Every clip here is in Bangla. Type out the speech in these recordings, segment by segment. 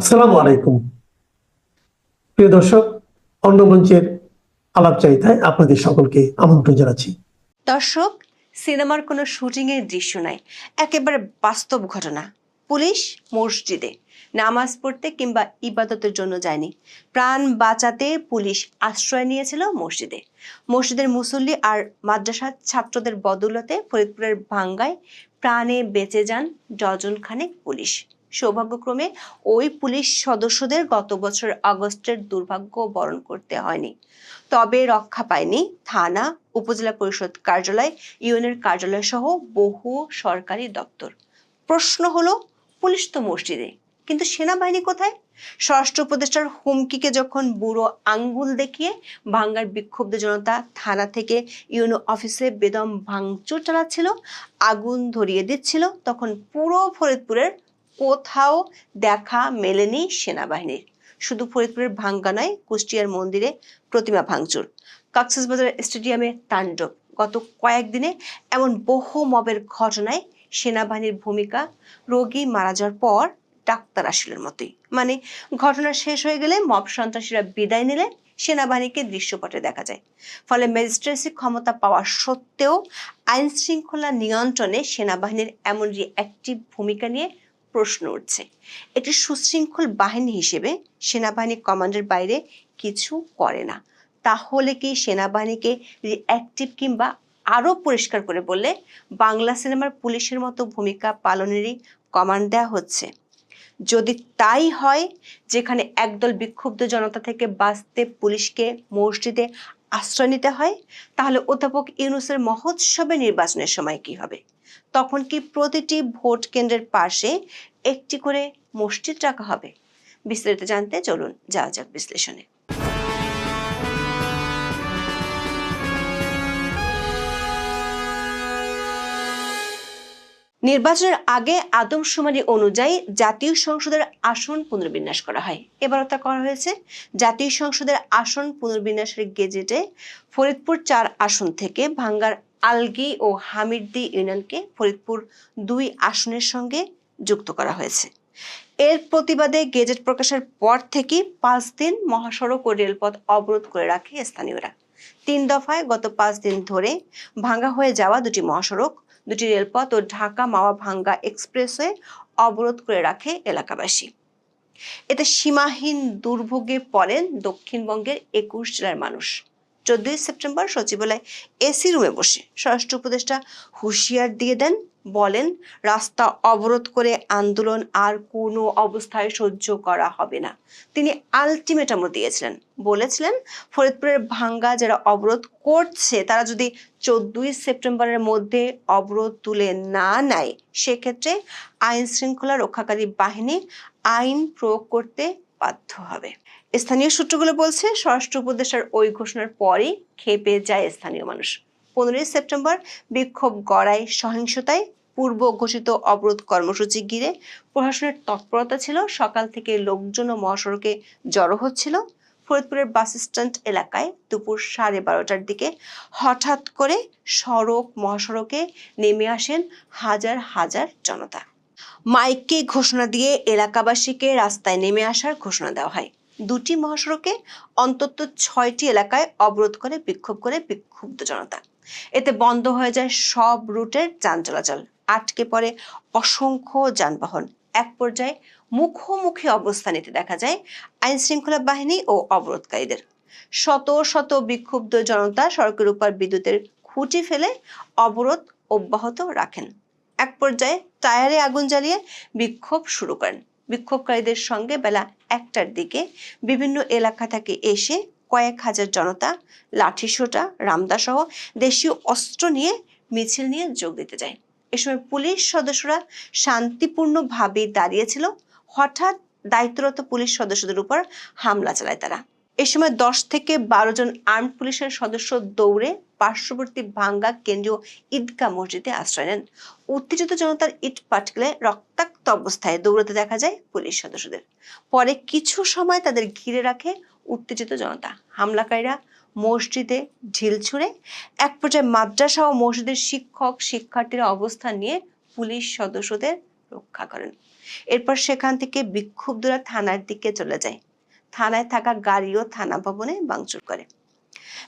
আসসালামু আলাইকুম। প্রিয় দর্শক অন্নমঞ্চের আলাপচারিতায় আপনাদের সকলকে আমন্ত্রণ জানাচ্ছি। দর্শক, সিনেমার কোনো শুটিংয়ের দৃশ্য নাই, একেবারে বাস্তব ঘটনা। পুলিশ মসজিদে নামাজ পড়তে কিংবা ইবাদতের জন্য যায়নি। প্রাণ বাঁচাতে পুলিশ আশ্রয় নিয়েছিল মসজিদে। মসজিদের মুসল্লি আর মাদ্রাসার ছাত্রদের বদৌলতে ফরিদপুরের ভাঙ্গায় প্রাণে বেঁচে যান ডজন খানেক পুলিশ। সৌভাগ্যক্রমে ওই পুলিশ সদস্যদের গত বছর আগস্টের দুর্ভাগ্য বরণ করতে হয়নি। তবে রক্ষা পায়নি থানা, উপজেলা পরিষদ কার্যালয় ইউএনের কার্যালয় সহ বহু সরকারি দপ্তর। প্রশ্ন হলো, পুলিশ তো মসজিদে, কিন্তু সেনাবাহিনী কোথায়? স্বরাষ্ট্র উপদেষ্টার হুমকিকে যখন বুড়ো আঙ্গুল দেখিয়ে ভাঙ্গার বিক্ষুব্ধ জনতা থানা থেকে ইউনো অফিসে বেদম ভাঙচুর চালাচ্ছিল, আগুন ধরিয়ে দিচ্ছিল, তখন পুরো ফরিদপুরের কোথাও দেখা মেলেনি সেনাবাহিনীর। শুধু ফরিদপুরের ভাঙ্গা নয়, কুষ্টিয়ার মন্দিরে প্রতিমা ভাঙচুর। কক্সবাজার স্টেডিয়ামে তাণ্ডব। গত কয়েকদিনে এমন বহু মবের ঘটনায় সেনাবাহিনীর ভূমিকা, রোগী মারা যাওয়ার পর ডাক্তার আসলের মতোই মানে ঘটনা শেষ হয়ে গেলে মব সন্ত্রাসীরা বিদায় নিলে সেনাবাহিনীকে দৃশ্যপটে দেখা যায়। ফলে ম্যাজিস্ট্রেসি ক্ষমতা পাওয়া সত্ত্বেও আইন শৃঙ্খলা নিয়ন্ত্রণে সেনাবাহিনীর এমন যে একটি ভূমিকা নিয়ে প্রশ্ন উঠছে। এটি সুশৃঙ্খল বাহিনী হিসেবে সেনাবাহিনী কমান্ডের বাইরে কিছু করে না। তাহলে কি সেনাবাহিনীকে রিঅ্যাক্টিভ কিংবা আরও পরিষ্কার করে বললে বাংলা সিনেমার পুলিশের মতো ভূমিকা পালনেরই কমান্ড দেওয়া হচ্ছে? যদি তাই হয়, যেখানে একদল বিক্ষুব্ধ জনতা থেকে বাঁচতে পুলিশকে মসজিদে আশ্রয় নিতে হয়, তাহলে অধ্যাপক ইউনুসের মহোৎসবে নির্বাচনের সময় কি হবে? তখন কি প্রতিটি ভোট কেন্দ্রের পাশে একটি করে মসজিদ রাখা হবে? বিস্তারিত জানতে চলুন, যাওয়া যাক বিশ্লেষণে। নির্বাচনের আগে আদমশুমারি অনুযায়ী জাতীয় সংসদের আসন পুনর্বিন্যাস করা হয়। এবারও তা করা হয়েছে। জাতীয় সংসদের আসন পুনর্বিন্যাসের গেজেটে ফরিদপুর চার আসন থেকে ভাঙ্গার আলগি ও হামিরদি ইউনিয়নকে ফরিদপুর দুই আসনের সঙ্গে যুক্ত করা হয়েছে। এর প্রতিবাদে গেজেট প্রকাশের পর থেকে পাঁচ দিন মহাসড়ক ও রেলপথ অবরোধ করে রাখে স্থানীয়রা। তিন দফায় গত পাঁচ দিন ধরে ভাঙ্গা হয়ে যাওয়া দুটি মহাসড়ক দুটি রেলপথ ও ঢাকা মাওয়া ভাঙ্গা এক্সপ্রেসওয়ে অবরোধ করে রাখে এলাকাবাসী। এতে সীমাহীন দুর্ভোগে পড়েন দক্ষিণবঙ্গের একুশ জেলার মানুষ। চোদ্দই সেপ্টেম্বর সচিবালয় এসি রুমে বসে স্বরাষ্ট্র উপদেষ্টা হুঁশিয়ার দিয়ে দেন, বলেন, রাস্তা অবরোধ করে আন্দোলন আর কোনো অবস্থায় সহ্য করা হবে না। তিনি আলটিমেটামও দিয়েছিলেন। বলেছিলেন, ফরিদপুরের ভাঙ্গা যারা অবরোধ করছে, তারা যদি চোদ্দই সেপ্টেম্বরের মধ্যে অবরোধ তুলে না নেয়, সেক্ষেত্রে আইন শৃঙ্খলা রক্ষাকারী বাহিনী আইন প্রয়োগ করতে বাধ্য হবে। স্থানীয় সূত্রগুলো বলছে, স্বরাষ্ট্র উপদেষ্টার ওই ঘোষণার পরই খেপে যায় স্থানীয় মানুষ। পনেরোই সেপ্টেম্বর বিক্ষোভ গড়ায় সহিংসতায় পূর্ব ঘোষিত অবরোধ কর্মসূচি ঘিরে প্রশাসনের তৎপরতা ছিল, সকাল থেকে লোকজন ও মহাসড়কে জড়ো হচ্ছিল। ফরিদপুরের বাস স্ট্যান্ড এলাকায় দুপুর সাড়ে বারোটার দিকে হঠাৎ করে সড়ক, মহাসড়কে নেমে আসেন হাজার হাজার জনতা। মাইকে ঘোষণা দিয়ে এলাকাবাসীকে রাস্তায় নেমে আসার ঘোষণা দেওয়া হয়। দুটি মহাসড়কে অন্তত ছয়টি এলাকায় অবরোধ করে, বিক্ষোভ করে বিক্ষুব্ধ জনতা। এতে বন্ধ হয়ে যায় সব রুটের যান চলাচল। আটকে পড়ে অসংখ্য যানবাহন। এক পর্যায়ে মুখোমুখি অবস্থান নিতে দেখা যায় আইন শৃঙ্খলা বাহিনী ও অবরোধকারীদের। শত শত বিক্ষুব্ধ জনতা সড়কের উপর বিদ্যুতের খুঁটি ফেলে অবরোধ অব্যাহত রাখেন। এক পর্যায়ে টায়ারে আগুন জ্বালিয়ে বিক্ষোভ শুরু করেন। বিক্ষোভকারীদের সঙ্গে বেলা একটার দিকে বিভিন্ন এলাকা থেকে এসে কয়েক হাজার জনতা লাঠিসোঁটা রামদা সহ দেশীয় অস্ত্র নিয়ে মিছিল নিয়ে যোগ দিতে যায়। এ সময় পুলিশ সদস্যরা শান্তিপূর্ণভাবে দাঁড়িয়েছিল হঠাৎ দায়িত্বরত পুলিশ সদস্যদের উপর হামলা চালায় তারা। এ সময় দশ থেকে বারো জন আর্ম পুলিশের সদস্য দৌড়ে পার্শ্ববর্তী ভাঙ্গা কেন্দ্রীয় ঈদগাহ মসজিদে আশ্রয় নেন। উত্তেজিত জনতার ইট পাটকেলে রক্তাক্ত অবস্থায় দৌড়াতে দেখা যায় পুলিশ সদস্যদের। পরে কিছু সময় তাদের ঘিরে রাখে উত্তেজিত জনতা। হামলাকারীরা মসজিদে ঢিল ছুঁড়ে এক পর্যায়ে মাদ্রাসা ও মসজিদের শিক্ষক, শিক্ষার্থীরা অবস্থান নিয়ে পুলিশ সদস্যদের রক্ষা করেন। এরপর সেখান থেকে বিক্ষুব্ধরা থানার দিকে চলে যায়। থানায় থাকা গাড়িও থানা ভবনে ভাঙচুর করে।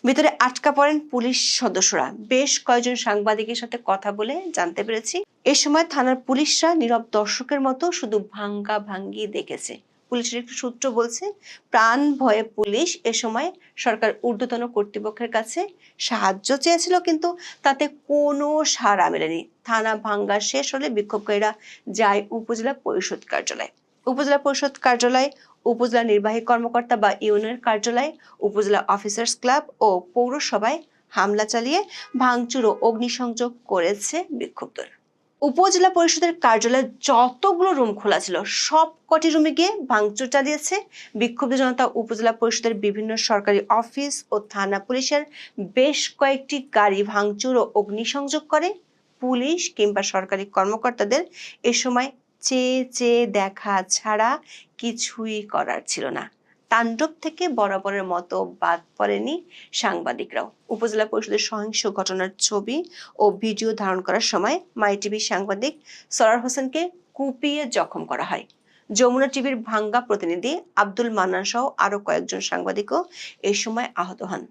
ভিতরে আটকা পড়েন পুলিশ সদস্যরা। বেশ কয়েকজন সাংবাদিকের সাথে কথা বলে জানতে পেরেছি, এ সময় থানার পুলিশরা নীরব দর্শকের মতো শুধু ভাঙ্গা ভাঙ্গি দেখেছে। পুলিশের একটি সূত্র বলছে, প্রাণ ভয়ে পুলিশ এ সময় সরকার ঊর্ধ্বতন কর্তৃপক্ষের কাছে সাহায্য চেয়েছিল, কিন্তু তাতে কোনো সাড়া মেলেনি। থানা ভাঙ্গা শেষ হলে বিক্ষোভকারীরা যায় উপজেলা পরিষদ কার্যালয়। উপজেলা পরিষদ কার্যালয়, উপজেলা নির্বাহী কর্মকর্তা বা ইউনিয়ন কার্যালয়, উপজেলা অফিসার্স ক্লাব ও পৌরসভায় হামলা চালিয়ে ভাঙচুর ও অগ্নিসংযোগ করেছে বিক্ষুব্ধরা। উপজেলা পরিষদের কার্যালয়ে যতগুলো রুম খোলা ছিল সব কটি রুমে গিয়ে ভাঙচুর চালিয়েছে বিক্ষুব্ধ জনতা উপজেলা পরিষদের বিভিন্ন সরকারি অফিস ও থানা পুলিশের বেশ কয়েকটি গাড়ি ভাঙচুর ও অগ্নিসংযোগ করে। পুলিশ কিংবা সরকারি কর্মকর্তাদের এ সময় চেয়ে চেয়ে দেখা ছাড়া কিছুই করার ছিল না। তাণ্ডব থেকে বরাবরের মতো বাদ পড়েনি সাংবাদিকরাও। উপজেলা পরিষদের সহিংস ঘটনার ছবি ও ভিডিও ধারণ করার সময় মাই টিভির সাংবাদিক সরার হোসেনকে কুপিয়ে জখম করা হয়। যমুনা টিভির ভাঙ্গা প্রতিনিধি আব্দুল মান্নান সহ আরও কয়েকজন সাংবাদিকও এই সময় আহত হন।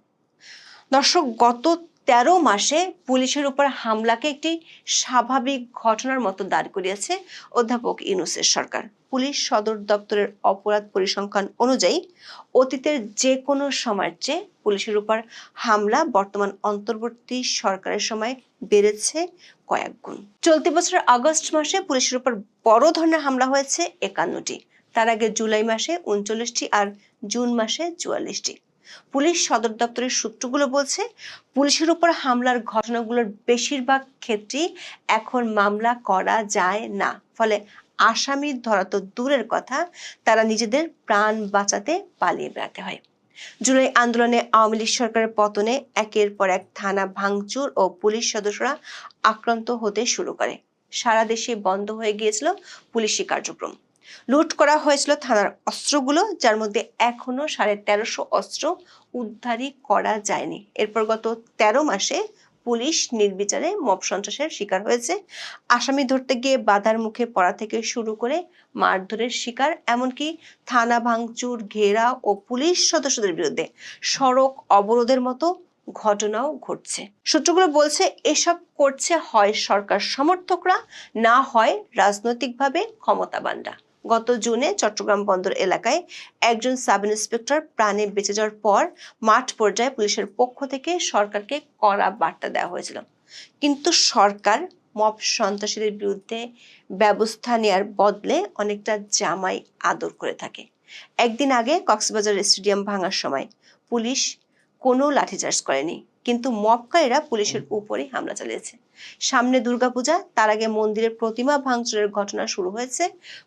দর্শক, গত তেরো মাসে পুলিশের উপর হামলাকে একটি স্বাভাবিক ঘটনার মতো দাঁড় করিয়েছে অধ্যাপক ইউনুসের সরকার। পুলিশ সদর দপ্তরের অপরাধ পরিসংখ্যান অনুযায়ী, অতীতের যে কোনো সময়ের চেয়ে পুলিশের উপর হামলা বর্তমান অন্তর্বর্তী সরকারের সময় বেড়েছে কয়েক গুণ। চলতি বছরের আগস্ট মাসে পুলিশের উপর বড় ধরনের হামলা হয়েছে একান্নটি। তার আগে জুলাই মাসে উনচল্লিশটি আর জুন মাসে চুয়াল্লিশটি। পুলিশ সদর দপ্তরের সূত্রগুলো বলছে, পুলিশের উপর হামলার ঘটনাগুলোর বেশিরভাগ ক্ষেত্রেই এখন মামলা করা যায় না। ফলে আসামি ধরা তো দূরের কথা, তারা নিজেদের প্রাণ বাঁচাতে পালিয়ে বেড়াতে হয়। জুলাই আন্দোলনে আওয়ামী লীগ সরকারের পতনে একের পর এক থানা ভাঙচুর ও পুলিশ সদস্যরা আক্রান্ত হতে শুরু করে। সারা দেশে বন্ধ হয়ে গিয়েছিল পুলিশি কার্যক্রম। লুট করা হয়েছিল থানার অস্ত্রগুলো, যার মধ্যে এখনও সাড়ে তেরোশো অস্ত্র উদ্ধারই করা যায়নি। এরপর গত তেরো মাসে পুলিশ নির্বিচারে মব সন্ত্রাসের শিকার হয়েছে। আসামি ধরতে গিয়ে বাধার মুখে পড়া থেকে শুরু করে মারধরের শিকার, এমনকি থানা ভাঙচুর, ঘেরা ও পুলিশ সদস্যদের বিরুদ্ধে সড়ক অবরোধের মতো ঘটনাও ঘটছে। সূত্রগুলো বলছে, এসব করছে হয় সরকার সমর্থকরা, না হয় রাজনৈতিকভাবে ক্ষমতাবানরা। গত জুনে চট্টগ্রাম বন্দর এলাকায় একজন সাব ইন্সপেক্টর প্রাণে বেঁচে যাওয়ার পর মাঠ পর্যায়ে পুলিশের পক্ষ থেকে সরকারকে কড়া বার্তা দেওয়া হয়েছিল। কিন্তু সরকার মব সন্ত্রাসীদের বিরুদ্ধে ব্যবস্থা নেয়ার বদলে অনেকটা জামাই আদর করে থাকে। একদিন আগে কক্সবাজার স্টেডিয়াম ভাঙার সময় পুলিশ কোনো লাঠিচার্জ করেনি। কিন্তু মবকারীরা পুলিশের উপরে হামলা চালিয়েছে। সামনে দুর্গাপূজা, তার আগে মন্দিরের প্রতিমা ভাঙচুরের ঘটনা শুরু হয়েছে।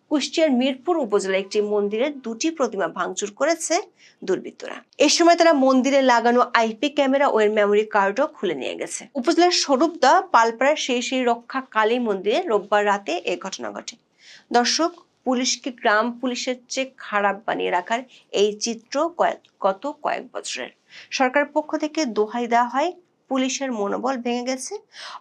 কুষ্টিয়ার মিরপুর উপজেলায় একটি মন্দিরের দুটি প্রতিমা ভাঙচুর করেছে দুর্বৃত্তরা। এ সময় তারা মন্দিরে লাগানো আইপি ক্যামেরা ও এর মেমোরি কার্ডও খুলে নিয়ে গেছে। উপজেলার স্বরূপদা, পালপাড়ার সেই সেই রক্ষা কালী মন্দিরে রোববার রাতে এ ঘটনা ঘটে। দর্শক, পুলিশকে গ্রাম পুলিশের চেয়ে খারাপ বানিয়ে রাখার এই চিত্র কয়েক গত কয়েক বছরের। সরকার পক্ষ থেকে দোহাই দেওয়া হয়, পুলিশের মনোবল ভেঙে গেছে।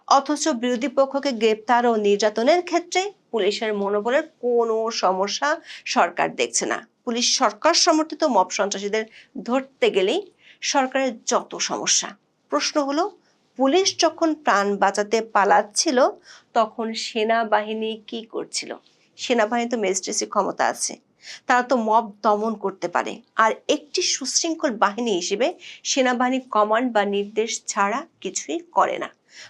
অথচ বিরোধী পক্ষকে গ্রেপ্তার ও নির্যাতনের ক্ষেত্রে পুলিশের মনোবলের কোনো সমস্যা সরকার দেখছে না। পুলিশ সরকার সমর্থিত মব সন্ত্রাসীদের ধরতে গেলেই সরকারের যত সমস্যা। প্রশ্ন হলো, পুলিশ যখন প্রাণ বাঁচাতে পালাচ্ছিল, তখন সেনাবাহিনী কি করছিল? সেনাবাহিনী তো ম্যাজিস্ট্রেসি ক্ষমতা আছে। তারা তো মব দমন করতে পারে। আর একটি সুশৃঙ্খল বাহিনী হিসেবে সেনাবাহিনী কমান্ড বা নির্দেশ ছাড়া কিছুই করে না।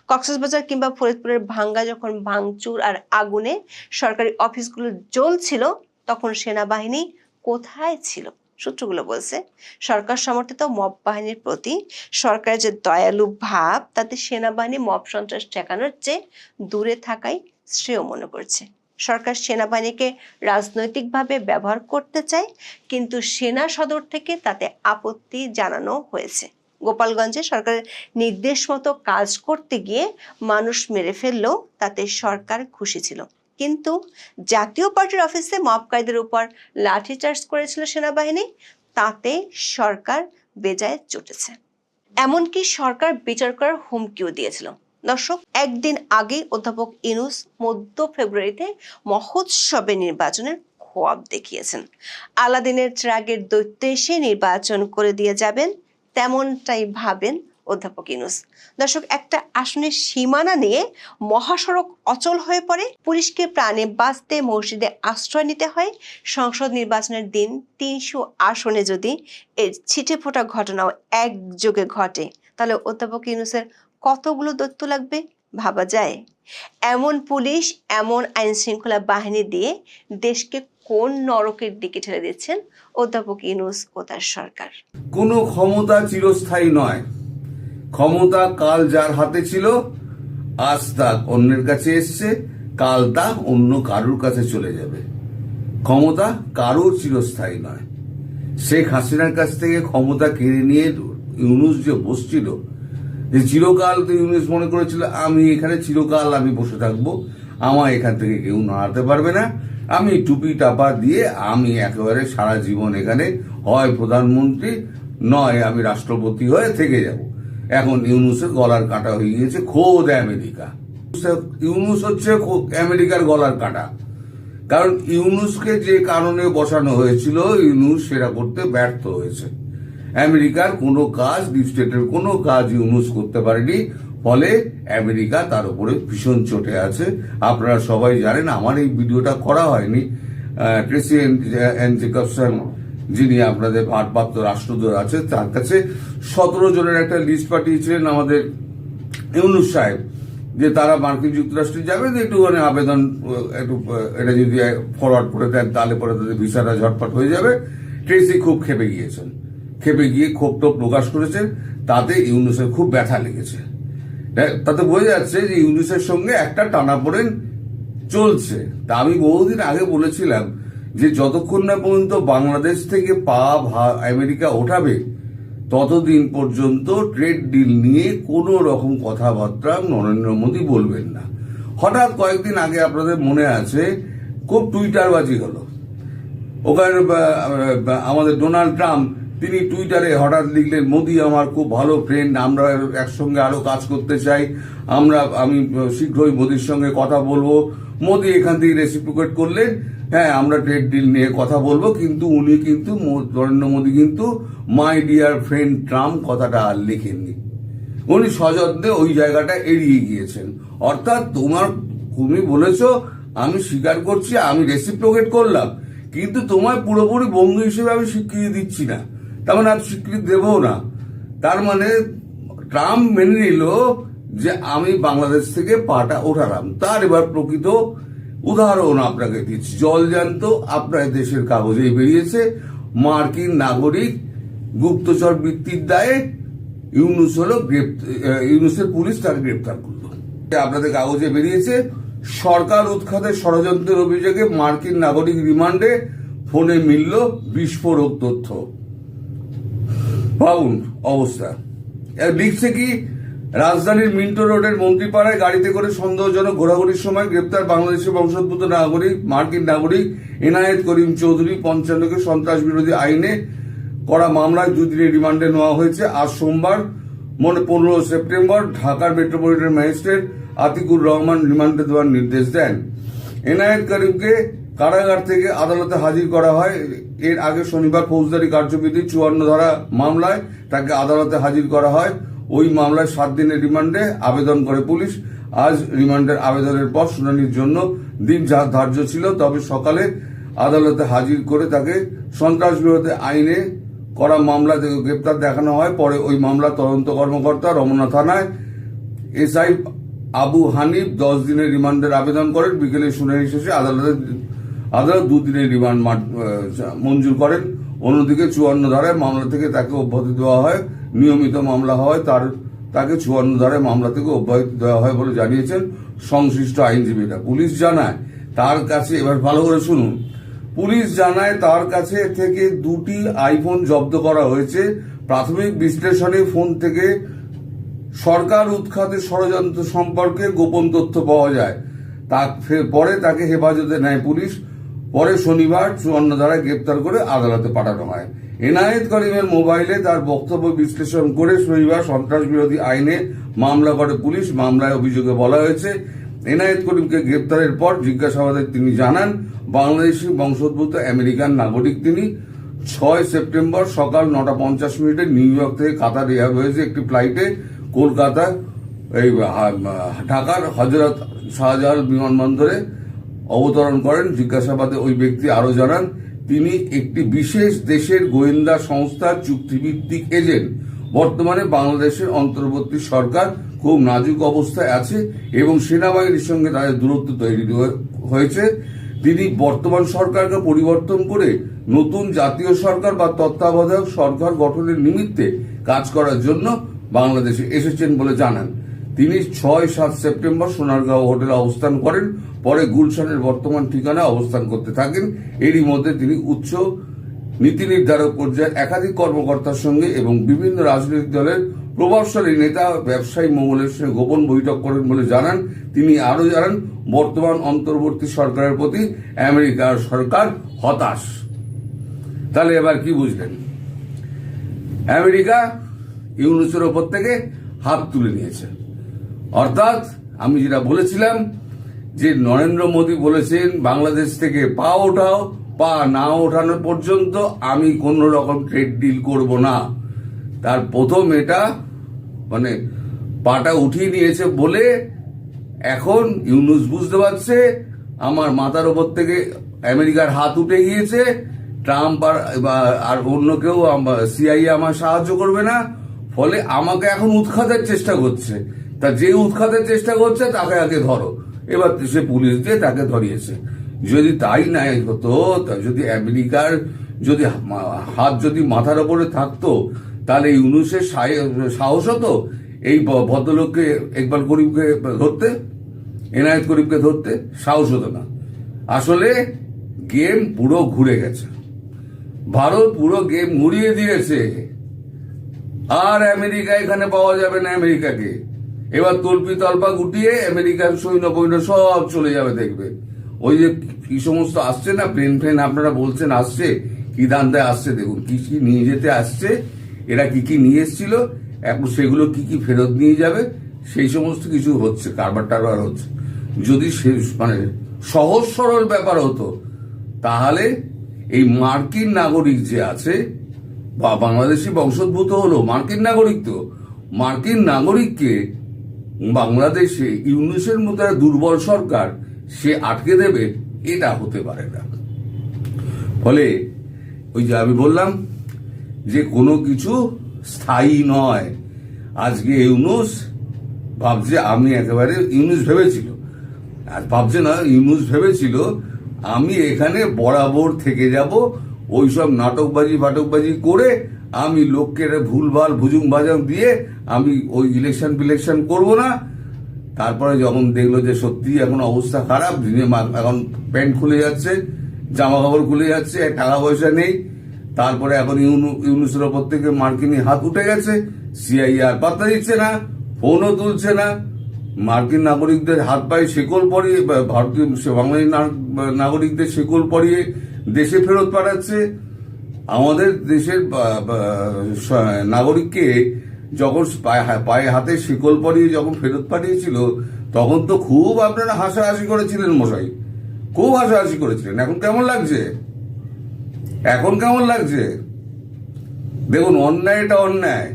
কক্সবাজার কিংবা ফরিদপুরের ভাঙ্গা যখন ভাঙচুর আর আগুনে সরকারি অফিসগুলো জ্বলছিল, তখন সেনাবাহিনী কোথায় ছিল? সূত্রগুলো বলছে, সরকার সমর্থিত মব বাহিনীর প্রতি সরকারের যে দয়ালু ভাব, তাতে সেনাবাহিনী মব সন্ত্রাস ঠেকানোর চেয়ে দূরে থাকাই শ্রেয় মনে করছে। সরকার সেনাবাহিনীকে রাজনৈতিকভাবে ব্যবহার করতে চায়, কিন্তু সেনা সদর থেকে তাতে আপত্তি জানানো হয়েছে। গোপালগঞ্জে সরকারের নির্দেশ মতো কাজ করতে গিয়ে মানুষ মেরে ফেললেও তাতে সরকার খুশি ছিল। কিন্তু জাতীয় পার্টির অফিসে মবকারীদের উপর লাঠিচার্জ করেছিল সেনাবাহিনী, তাতে সরকার বেজায় চটেছে। এমনকি সরকার বিচার করার হুমকিও দিয়েছিল। দর্শক, একদিন আগে অধ্যাপক ইনুস মধ্য ফেব্রুয়ারিতে মহোৎসবে নির্বাচনের খোয়াব দেখিয়েছেন। আলাদিনের ট্রাগের দৈত্য এসে নির্বাচন করে দিয়ে যাবেন, তেমনটাই ভাবেন অধ্যাপক ইনুস। দর্শক, একটা আসনের সীমানা নিয়ে মহাসড়ক অচল হয়ে পড়ে, পুলিশকে প্রাণে বাঁচতে মসজিদে আশ্রয় নিতে হয়। সংসদ নির্বাচনের দিন তিনশো আসনে যদি এর ছিটে ফোটা ঘটনাও একযোগে ঘটে, তাহলে অধ্যাপক ইউনুসের কতগুলো তথ্য লাগবে? ভাবা যায়। এমন পুলিশ, এমন আইন শৃঙ্খলা বাহিনী দিয়ে দেশকে কোন নরকের দিকে ঠেলে দিচ্ছেন অধ্যাপক ইউনুস ও তার সরকার? কোনো ক্ষমতা চিরস্থায়ী নয়। ক্ষমতা কাল যার হাতে ছিল, আজ তা অন্যের কাছে এসছে, কাল তা অন্য কারুর কাছে চলে যাবে। ক্ষমতা কারও চিরস্থায়ী নয়। শেখ হাসিনার কাছ থেকে ক্ষমতা কেড়ে নিয়ে ইউনুস যে বসছিল যে চিরকাল তো ইউনুস মনে করেছিল, আমি এখানে চিরকাল আমি বসে থাকব। আমার এখান থেকে কেউ নাড়াতে পারবে না। আমি টুপি টাপা দিয়ে আমি একেবারে সারা জীবন এখানে হয় প্রধানমন্ত্রী, নয় আমি রাষ্ট্রপতি হয়ে থেকে যাব। এখন ইউনুসের গলার কাটা হয়ে গিয়েছে খোদ আমেরিকা। ইউনুস হচ্ছে আমেরিকার গলার কাটা। কারণ ইউনুসকে যে কারণে বসানো হয়েছিল, ইউনুস সেটা করতে ব্যর্থ হয়েছে। আমেরিকার কোনো কাজ ডিপ স্টেটের কোনো কাজ ইউনুস করতে পারেনি। ফলে আমেরিকা তার উপরে ভীষণ চটে আছে। আপনারা সবাই জানেন, আমার এই ভিডিওটা করা হয়নি। ট্রেসি যিনি আপনাদের ভারপ্রাপ্ত রাষ্ট্রদূত আছে তার কাছে সতেরো জনের একটা লিস্ট পাঠিয়েছিলেন আমাদের ইউনুস সাহেব, যে তারা মার্কিন যুক্তরাষ্ট্রে যাবে একটুখানি আবেদন একটু এটা যদি ফরওয়ার্ড করে দেন, তাহলে পরে তাদের ভিসাটা ঝটপট হয়ে যাবে। ট্রেসি খুব খেপে গিয়েছেন। খেপে গিয়ে ক্ষোভ প্রকাশ করেছেন তাতে ইউনুসের খুব ব্যথা লেগেছে। তাতে বোঝা যাচ্ছে যে ইউনুসের সঙ্গে একটা টানাপোড়েন চলছে। তা আমি বহুদিন আগে বলেছিলাম যে যতক্ষণ না পর্যন্ত বাংলাদেশ থেকে পা আমেরিকা ওঠাবে, ততদিন পর্যন্ত ট্রেড ডিল নিয়ে কোনো রকম কথাবার্তা নরেন্দ্র মোদী বলবেন না। হঠাৎ কয়েকদিন আগে আপনাদের মনে আছে, খুব টুইটারবাজি হলো। ওখানে আমাদের ডোনাল্ড ট্রাম্প তিনি টুইটারে হঠাৎ লিখলেন, মোদি আমার খুব ভালো ফ্রেন্ড আমরা একসঙ্গে আরও কাজ করতে চাই, আমরা, আমি শীঘ্রই মোদির সঙ্গে কথা বলব। মোদি এখান থেকে রেসিপ্রিকেট করলেন হ্যাঁ আমরা ট্রেড ডিল নিয়ে কথা বলব, কিন্তু উনি কিন্তু নরেন্দ্র মোদী কিন্তু মাই ডিয়ার ফ্রেন্ড ট্রাম্প কথাটা আর লিখেননি। উনি সযত্নে ওই জায়গাটা এড়িয়ে গিয়েছেন। অর্থাৎ তোমার, তুমি বলেছ, আমি স্বীকার করছি, আমি রেসিপ্রোকেট করলাম, কিন্তু তোমায় পুরোপুরি বন্ধু হিসেবে আমি স্বীকৃতি দিচ্ছি না। তার মানে আমি স্বীকৃতি দেবও না। তার মানে ট্রাম্প মেনে নিল যে আমি বাংলাদেশ থেকে পাটা ওঠালাম। তার এবার প্রকৃত উদাহরণ আপনাকে দিচ্ছি। জলজান্ত আপনার দেশের কাগজেই বেরিয়েছে। মার্কিন নাগরিক গুপ্তচর বৃত্তির দায়ে ইউনুস হলো ইউনুসের পুলিশ তাকে গ্রেপ্তার করল। আপনাদের কাগজে বেরিয়েছে। সরকার উৎখাতের ষড়যন্ত্রের অভিযোগে মার্কিন নাগরিক রিমান্ডে ফোনে মিলল বিস্ফোরক তথ্য। ভাবুন অবস্থা। লিখছে কি রাজধানীর মিন্টো রোডের মন্ত্রীপাড়ায় গাড়িতে করে সন্দেহজনক ঘোরাঘুরির সময় গ্রেপ্তার বাংলাদেশের বংশোদ্ভূত নাগরিক, মার্কিন নাগরিক এনায়েত করিম চৌধুরী পঞ্চান্নকে সন্ত্রাস বিরোধী আইনে করা মামলায় দুদিনের রিমান্ডে নেওয়া হয়েছে। আজ সোমবার, মনে পনেরো সেপ্টেম্বর, ঢাকার মেট্রোপলিটন ম্যাজিস্ট্রেট আতিকুর রহমান রিমান্ডে দেওয়ার নির্দেশ দেন। এনায়েত করিমকে কারাগার থেকে আদালতে হাজির করা হয়। এর আগে শনিবার ফৌজদারি কার্যবিধি চুয়ান্ন ধারা মামলায় তাকে আদালতে হাজির করা হয়। ওই মামলায় সাত দিনের রিমান্ডে আবেদন করে পুলিশ। আজ রিমান্ডের আবেদনের পর শুনানির জন্য দিন যা ধার্য ছিল, তবে সকালে আদালতে হাজির করে তাকে সন্ত্রাস বিরোধী আইনে করা মামলা গ্রেপ্তার দেখানো হয়। পরে ওই মামলা তদন্ত কর্মকর্তা রমনা থানায় এসআই আবু হানিফ দশ দিনের রিমান্ডের আবেদন করেন। বিকেলে শুনানি শেষে আদালতে আদালত দুদিনের রিমান্ড মঞ্জুর করেন। অন্যদিকে চুয়ান্ন ধারায় মামলা থেকে তাকে অব্যাহতি দেওয়া হয়। নিয়মিত মামলা হওয়ায় তার, তাকে চুয়ান্ন ধারায় মামলা থেকে অব্যাহতি দেওয়া হয় বলে জানিয়েছেন সংশ্লিষ্ট আইনজীবীরা। পুলিশ জানায়, তার কাছে, এবার ভালো করে শুনুন। পুলিশ জানায় তার কাছে থেকে দুটি আইফোন জব্দ করা হয়েছে। প্রাথমিক বিশ্লেষণে ফোন থেকে সরকার উৎখাতের ষড়যন্ত্র সম্পর্কে গোপন তথ্য পাওয়া যায়। তা পরে তাকে হেফাজতে নেয় পুলিশ। পরে শনিবার চুয়ান্ন ধারায় গ্রেপ্তার করে আদালতে পাঠানো হয়। এনায়েত করিমের মোবাইলে তার বক্তব্য বিশ্লেষণ করে শনিবার সন্ত্রাস বিরোধী আইনে মামলা করে পুলিশ মামলায় অভিযোগে বলা হয়েছে, এনায়েত করিমকে গ্রেপ্তারের পর জিজ্ঞাসাবাদে তিনি জানান, বাংলাদেশি বংশোদ্ভূত আমেরিকান নাগরিক তিনি। ছয় সেপ্টেম্বর সকাল নটা পঞ্চাশ মিনিটে নিউ ইয়র্ক থেকে কাতার এয়ারওয়েজে একটি ফ্লাইটে কলকাতা, এই ঢাকার হজরত শাহজালাল বিমানবন্দরে অবতরণ করেন। জিজ্ঞাসাবাদে ওই ব্যক্তি আরও জানান, তিনি একটি বিশেষ দেশের গোয়েন্দা সংস্থার চুক্তিভিত্তিক এজেন্ট। বর্তমানে বাংলাদেশের অন্তর্বর্তী সরকার খুব নাজুক অবস্থায় আছে এবং সেনাবাহিনীর সঙ্গে তাদের দূরত্ব তৈরি হয়েছে। তিনি বর্তমান সরকারকে পরিবর্তন করে নতুন জাতীয় সরকার বা তত্ত্বাবধায়ক সরকার গঠনের নিমিত্তে কাজ করার জন্য বাংলাদেশে এসেছেন বলে জানান। তিনি ছয় সাত সেপ্টেম্বর সোনারগাঁও হোটেলে অবস্থান করেন। পরে গুলশানের বর্তমান ঠিকানায় অবস্থান করতে থাকেন। এরই মধ্যে তিনি উচ্চ নীতি নির্ধারক পর্যায়ের একাধিক কর্মকর্তার সঙ্গে এবং বিভিন্ন রাজনৈতিক দলের প্রভাবশালী নেতা, ব্যবসায়ী মঙ্গলের সঙ্গে গোপন বৈঠক করেন বলে জানান। তিনি আরও জানান, বর্তমান অন্তর্বর্তী সরকারের প্রতি আমেরিকার সরকার হতাশ। তাহলে এবার কি বুঝলেন? আমেরিকা ইউনুসের ওপর থেকে হাত তুলে নিয়েছে। অর্থাৎ আমি যেটা বলেছিলাম যে নরেন্দ্র মোদী বলেছেন, বাংলাদেশ থেকে পা ওঠাও, পা না ওঠানো পর্যন্ত আমি কোন রকম ট্রেড ডিল করব না। তার প্রথম এটা মানে পাটা উঠিয়ে নিয়েছে বলে এখন ইউনুস বুঝতে পারছে, আমার মাথার ওপর থেকে আমেরিকার হাত উঠে গিয়েছে, ট্রাম্প আর আর অন্য কেউ সিআইএ আমার সাহায্য করবে না, ফলে আমাকে এখন উৎখাতের চেষ্টা করছে। তা যে উৎখাতের চেষ্টা করছে, তাকে আগে ধরো। এবার সে পুলিশ দিয়ে তাকে ধরিয়েছে। যদি তাই নাই হতো যদি আমেরিকার যদি হাত যদি মাথার ওপরে থাকতো, তাহলে ইউনুসের সাহ- সাহস হতো এই ভদ্রলোককে একবার করিমকে ধরতে? এনায়েত করিমকে ধরতে? সাহস হতো না। আসলে গেম পুরো ঘুরে গেছে। ভারত পুরো গেম ঘুরিয়ে দিয়েছে। আর আমেরিকা এখানে পাওয়া যাবে না আমেরিকাকে। এবার তল্পি তল্পা গুটিয়ে আমেরিকার সৈন্য বৈন্য সব চলে যাবে দেখবে। ওই যে কি সমস্ত আসছে না প্লেন ফ্লেন আপনারা বলছেন আসছে, কি দান্দায় আসছে দেখুন, কি কি নিয়ে যেতে আসছে, এরা কি কি নিয়ে এসেছিল, এখন সেগুলো কি কি ফেরত নিয়ে যাবে, সেই সমস্ত কিছু হচ্ছে, কারবার টারবার হচ্ছে। যদি সে মানে সহজ সরল ব্যাপার হতো, তাহলে এই মার্কিন নাগরিক যে আছে, বা বাংলাদেশি বংশোদ্ভূত হলো, মার্কিন নাগরিক তো, মার্কিন নাগরিককে বাংলাদেশে, ইউনুসের মতো দুর্বল সরকার সে আটকে দেবে, এটা হতে পারে না। ফলে ওই যে আমি বললাম যে কোনো কিছু স্থায়ী নয়। আজকে ইউনুস ভাবছে, আমি একেবারে ইউনুস ভেবেছিল। আর ভাবছে না, ইউনুস ভেবেছিল, আমি এখানে বরাবর থেকে যাব, ওইসব নাটকবাজি, ফাটকবাজি করে আমি লোককে ভুলভাল ভুজুং ভাজাং দিয়ে আমি ওই ইলেকশন ফিলেকশন করব না। তারপরে যখন দেখল যে সত্যি এখন অবস্থা খারাপ, দিনে এখন প্যান্ট খুলে যাচ্ছে জামা কাপড় খুলে যাচ্ছে, টাকা পয়সা নেই। তারপরে এখন ইউনু- ইউনুসের ওপর থেকে মার্কিনী হাত উঠে গেছে সিআই আর পাত্তা দিচ্ছে না, ফোনও তুলছে না। মার্কিন নাগরিকদের হাত পায়ে শেকল পরিয়ে ভারতীয় বাংলাদেশ নাগরিকদের শেকল পরিয়ে দেশে ফেরত পাঠাচ্ছে। আমাদের দেশের নাগরিককে যখন পায়ে- হাতে শিকল পরিয়ে যখন ফেরত পাঠিয়েছিল, তখন তো খুব আপনারা হাসাহাসি করেছিলেন মশাই। খুব হাসাহাসি করেছিলেন। এখন কেমন লাগছে? এখন কেমন লাগছে? দেখুন অন্যায়টা অন্যায়।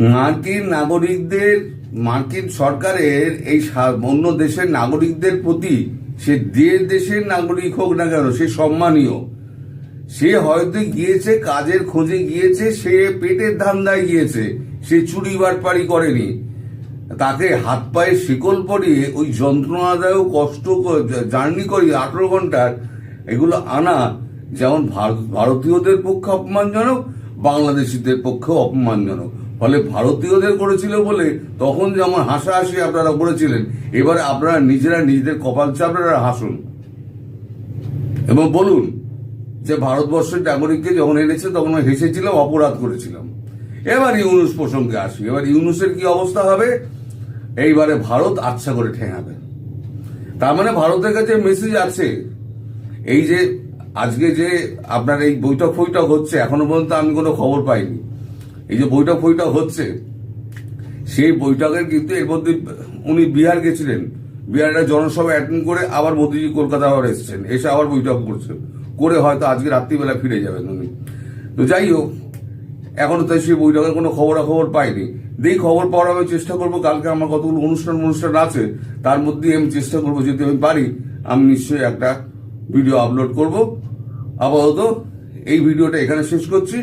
মার্কিন নাগরিকদের, মার্কিন সরকারের এই অন্য দেশের নাগরিকদের প্রতি সে যে দেশের নাগরিক হোক না কেন, সে সম্মানীয়। সে হয়তো গিয়েছে, কাজের খোঁজে গিয়েছে, সে পেটের ধান্দায় গিয়েছে, সে চুরি বাটপাড়ি করেনি। তাকে হাত পায়ে শিকল পরিয়ে ওই যন্ত্রণাদায়ক কষ্ট জার্নি করি আঠারো ঘণ্টার এগুলো আনা যেমন ভারতীয়দের পক্ষে অপমানজনক, বাংলাদেশিদের পক্ষেও অপমানজনক। ফলে ভারতীয়দের করেছিল বলে তখন যেমন হাসাহাসি আপনারা করেছিলেন, এবারে আপনারা নিজেরা নিজেদের কপাল চাপড়ারা হাসুন। এবং বলুন যে ভারতবর্ষের নাগরিককে যখন এনেছে, তখন হেসেছিলাম, অপরাধ করেছিলাম। এবার ইউনুস প্রসঙ্গে আসি। এবার ইউনুসের কি অবস্থা হবে? এইবারে ভারত আচ্ছা করে ঠেঙাবে। তার মানে ভারতের কাছে মেসেজ আছে। এই যে, আজকে যে আপনার এই বৈঠক ফৈঠক হচ্ছে, এখনও পর্যন্ত আমি কোনো খবর পাইনি। এই যে বৈঠক ফৈঠক হচ্ছে, সেই বৈঠকের কিন্তু এর মধ্যে উনি বিহার গেছিলেন। বিহারের জনসভা অ্যাটেন্ড করে আবার মোদিজি কলকাতা আবার এসছেন, এসে আবার বৈঠক করছেন। করে হয়তো আজকে রাত্রিবেলা ফিরে যাবেন তুমি তো যাই হোক, এখনও তাই সেই বৈঠকের কোনো খবরাখবর পাইনি। দেখি খবর পাওয়ার আমি চেষ্টা করব, কালকে আমার কতগুলো অনুষ্ঠান অনুষ্ঠান আছে, তার মধ্যেই আমি চেষ্টা করব, যদি আমি পারি, আমি নিশ্চয়ই একটা ভিডিও আপলোড করব। আপাতত এই ভিডিওটা এখানে শেষ করছি।